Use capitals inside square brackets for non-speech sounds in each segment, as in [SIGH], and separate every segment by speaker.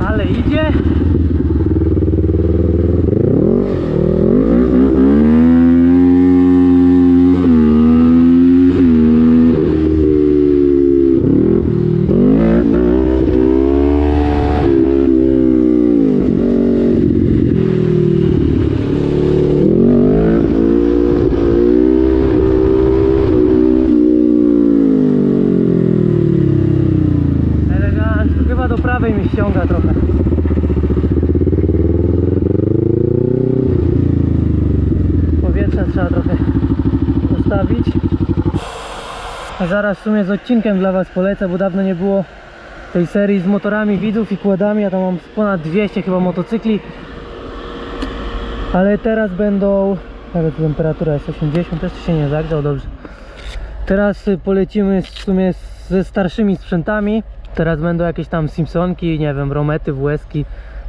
Speaker 1: Ale idzie. Elegancko, chyba do prawej mi ściąga trochę. Powietrza trzeba trochę ustawić. A zaraz w sumie z odcinkiem dla Was polecę, bo dawno nie było tej serii z motorami widzów i kładami. Ja tam mam ponad 200 chyba motocykli. Ale teraz będą... Tu temperatura jest? 80? Jeszcze się nie zagrzał, dobrze. Teraz y, polecimy w sumie ze starszymi sprzętami. Teraz będą jakieś tam Simpsonki, nie wiem, Romety, WSki,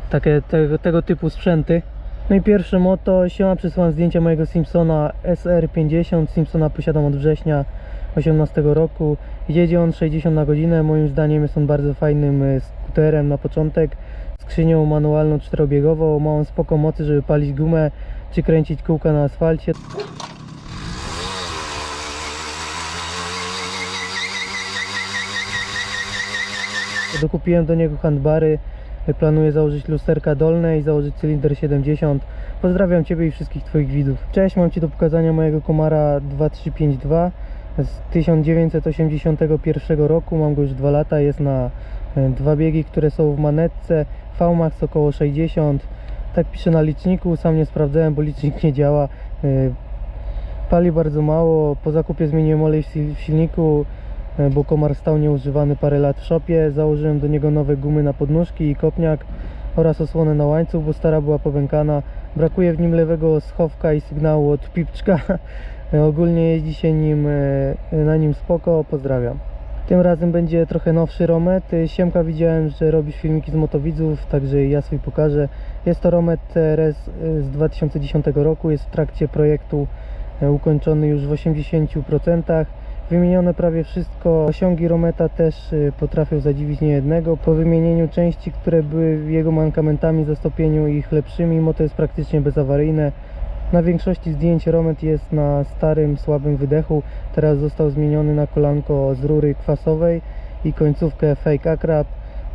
Speaker 1: takie tego, tego typu sprzęty. No i pierwsze moto, siema, przysłałem zdjęcie mojego Simpsona SR50. Simpsona posiadam od września 18 roku. Jedzie on 60 na godzinę, moim zdaniem jest on bardzo fajnym y, skuterem na początek. Skrzynią manualną czterobiegową, ma on spoko mocy, żeby palić gumę czy kręcić kółka na asfalcie. Dokupiłem do niego handbary. Planuję założyć lusterka dolne i założyć cylinder 70. Pozdrawiam Ciebie i wszystkich Twoich widzów. Cześć, mam Ci do pokazania mojego Komara 2352 z 1981 roku. Mam go już 2 lata. Jest na e, dwa biegi, które są w manetce. VMAX około 60. Tak piszę na liczniku. Sam nie sprawdzałem, bo licznik nie działa. E, Pali bardzo mało. Po zakupie zmieniłem olej w sil- w silniku bo komar stał nieużywany parę lat w szopie. Założyłem do niego nowe gumy na podnóżki i kopniak oraz osłonę na łańcuch, bo stara była popękana. Brakuje w nim lewego schowka i sygnału od pipczka. Ogólnie jeździ się nim, e, na nim spoko, pozdrawiam. Tym razem będzie trochę nowszy Romet. E, Siemka widziałem, że robisz filmiki z motowidzów, także ja swój pokażę. Jest to Romet TRS e, z 2010 roku, jest w trakcie projektu e, ukończony już w 80%. Wymienione prawie wszystko. Osiągi Rometa też y, potrafią zadziwić niejednego. Po wymienieniu części, które były jego mankamentami, zastąpieniu ich lepszymi, moto jest praktycznie bezawaryjne. Na większości zdjęć Romet jest na starym, słabym wydechu. Teraz został zmieniony na kolanko z rury kwasowej i końcówkę fake akrab.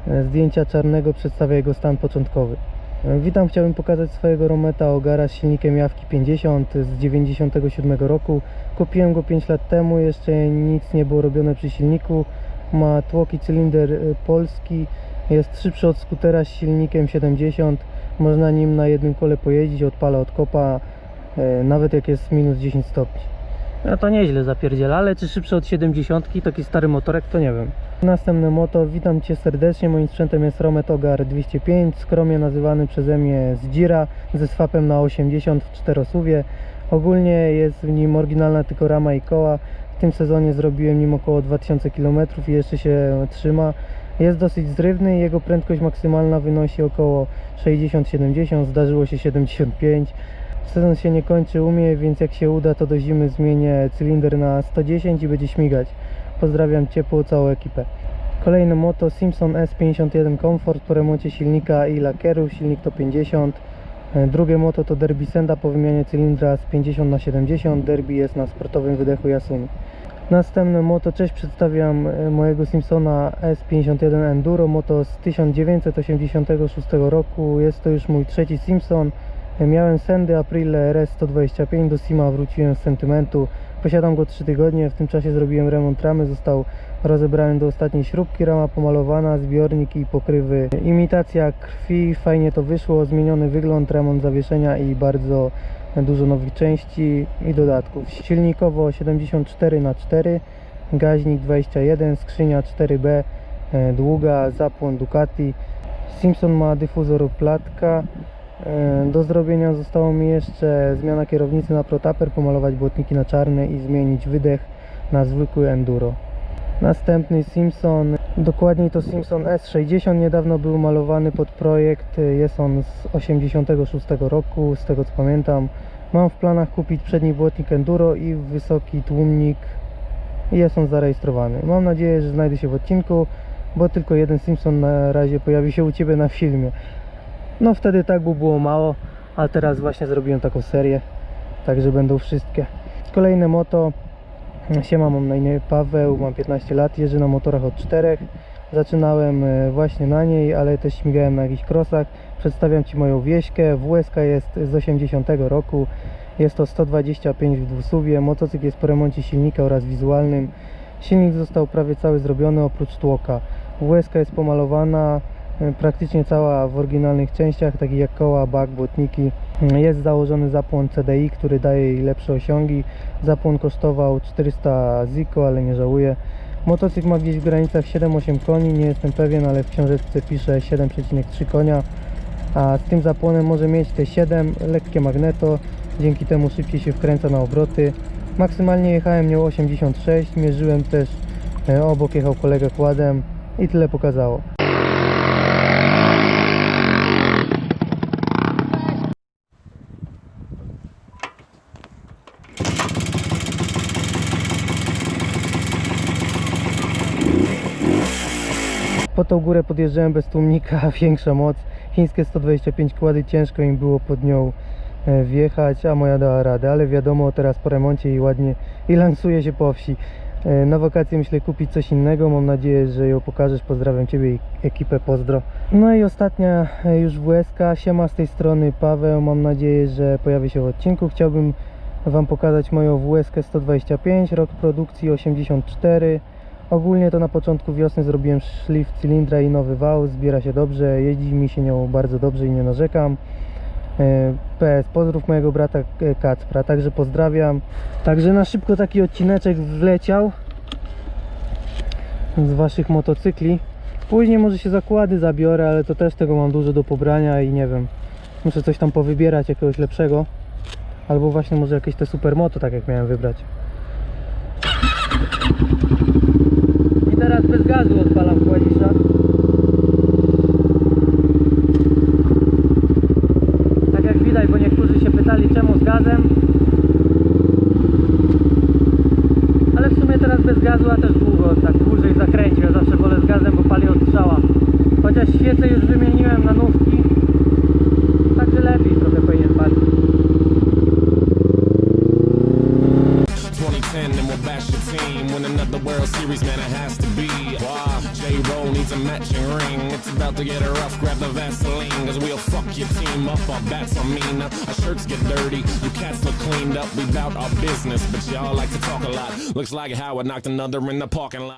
Speaker 1: E, Zdjęcia czarnego przedstawia jego stan początkowy. E, Witam, chciałbym pokazać swojego Rometa Ogara z silnikiem Jawki 50 z 97 roku. Kupiłem go 5 lat temu, jeszcze nic nie było robione przy silniku. Ma tłoki cylinder y, polski, jest szybszy od skutera z silnikiem 70. Można nim na jednym kole pojeździć, odpala od kopa, y, nawet jak jest minus 10 stopni. No to nieźle zapierdziela, ale czy szybszy od 70, taki stary motorek, to nie wiem. Następne moto, witam Cię serdecznie, moim sprzętem jest Romet Ogar 205, skromnie nazywany przeze mnie Zdzira, ze swapem na 80 w czterosuwie. Ogólnie jest w nim oryginalna tylko rama i koła. W tym sezonie zrobiłem nim około 2000 km i jeszcze się trzyma. Jest dosyć zrywny, jego prędkość maksymalna wynosi około 60-70, zdarzyło się 75. Sezon się nie kończy u mnie, więc jak się uda, to do zimy zmienię cylinder na 110 i będzie śmigać. Pozdrawiam ciepło całą ekipę. Kolejne moto Simpson S51 Comfort po remoncie silnika i lakieru, silnik to 50. E, Drugie moto to Derby Senda po wymianie cylindra z 50 na 70. Derby jest na sportowym wydechu Yasuni. Następne moto, cześć, przedstawiam e, mojego Simpsona S51 Enduro, moto z 1986 roku. Jest to już mój trzeci Simpson. Miałem Sendy Aprile RS 125, do Sima wróciłem z sentymentu. Posiadam go 3 tygodnie, w tym czasie zrobiłem remont ramy, został rozebrany do ostatniej śrubki, rama pomalowana, zbiornik i pokrywy. Imitacja krwi, fajnie to wyszło, zmieniony wygląd, remont zawieszenia i bardzo dużo nowych części i dodatków. Silnikowo 74 na 4 gaźnik 21, skrzynia 4B, e, długa, zapłon Ducati. Simpson ma dyfuzor platka. E, Do zrobienia zostało mi jeszcze zmiana kierownicy na protaper, pomalować błotniki na czarne i zmienić wydech na zwykły enduro. Następny Simpson, dokładniej to Simpson S60, niedawno był malowany pod projekt, jest on z 86 roku, z tego co pamiętam. Mam w planach kupić przedni błotnik Enduro i wysoki tłumnik jest on zarejestrowany. Mam nadzieję, że znajdę się w odcinku, bo tylko jeden Simpson na razie pojawi się u Ciebie na filmie. No wtedy tak by było mało, a teraz właśnie zrobiłem taką serię, także będą wszystkie. Kolejne moto, Siema, mam na imię Paweł, mam 15 lat, jeżdżę na motorach od 4. Zaczynałem e, właśnie na niej, ale też śmigałem na jakichś krosach. Przedstawiam Ci moją wieśkę. WSK jest z 80 roku. Jest to 125 w dwusuwie. Motocykl jest po remoncie silnika oraz wizualnym. Silnik został prawie cały zrobiony oprócz tłoka. WSK jest pomalowana praktycznie cała w oryginalnych częściach, takich jak koła, bak, błotniki. Jest założony zapłon CDI, który daje jej lepsze osiągi. Zapłon kosztował 400 ziko, ale nie żałuję. Motocykl ma gdzieś w granicach 7-8 koni, nie jestem pewien, ale w książeczce pisze 7,3 konia. A z tym zapłonem może mieć te 7, lekkie magneto, dzięki temu szybciej się wkręca na obroty. Maksymalnie jechałem nią 86, mierzyłem też e, obok, jechał kolega kładem i tyle pokazało. Po tą górę podjeżdżałem bez tłumnika, [LAUGHS] większa moc. Chińskie 125 kłady, ciężko im było pod nią e, wjechać, a moja dała radę, ale wiadomo, teraz po remoncie i ładnie i lansuje się po wsi. E, Na wakacje myślę kupić coś innego, mam nadzieję, że ją pokażesz. Pozdrawiam Ciebie i ekipę, pozdro. No i ostatnia e, już WSK, siema z tej strony Paweł, mam nadzieję, że pojawi się w odcinku. Chciałbym Wam pokazać moją WSK 125, rok produkcji 84. Ogólnie to na początku wiosny zrobiłem szlif cylindra i nowy wał, zbiera się dobrze, jeździ mi się nią bardzo dobrze i nie narzekam. E, PS, pozdrów mojego brata e, Kacpra, także pozdrawiam. Także na szybko taki odcineczek wleciał z Waszych motocykli. Później może się zakłady zabiorę, ale to też tego mam dużo do pobrania i nie wiem, muszę coś tam powybierać jakiegoś lepszego. Albo właśnie może jakieś te supermoto, tak jak miałem wybrać. I teraz bez gazu odpalam kładzisza. Tak jak widać, bo niektórzy się pytali czemu z gazem. Ale w sumie teraz bez gazu, a też długo, tak dłużej zakręcił.
Speaker 2: To be. Wow, J. Roll needs a matching ring. It's about to get rough, grab the Vaseline. Cause we'll fuck your team up, our bats are mean. Our shirts get dirty, you cats look cleaned up. We bout our business, but y'all like to talk a lot. Looks like Howard knocked another in the parking lot.